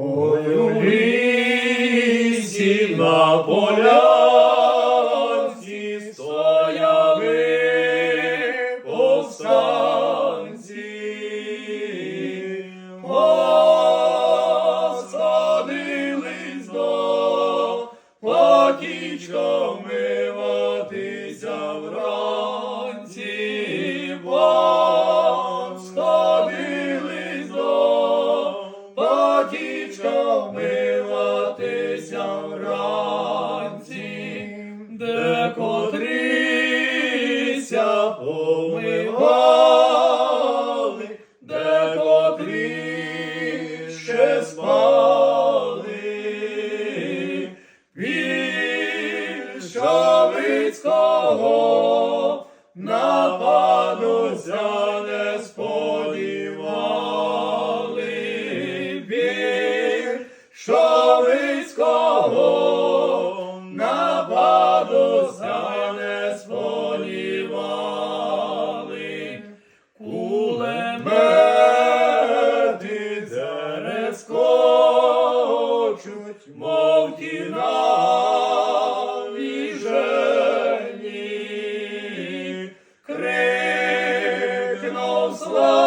Ой, у лісі на полянці стояли повстанці. Посадились до потічка потічка вмиватися вранці, де котрися помивали, де котрі ще спали. Вільшовицького нападуся не плачуть, мов ті навіжені, крикнув слава.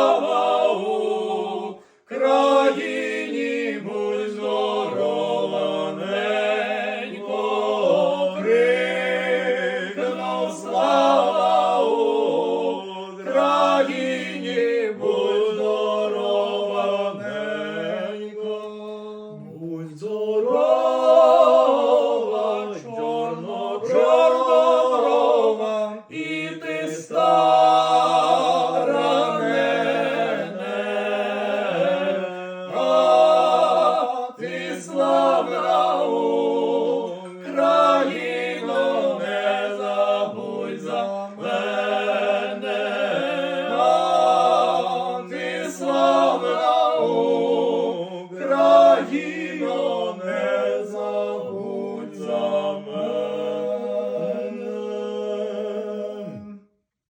Slomo.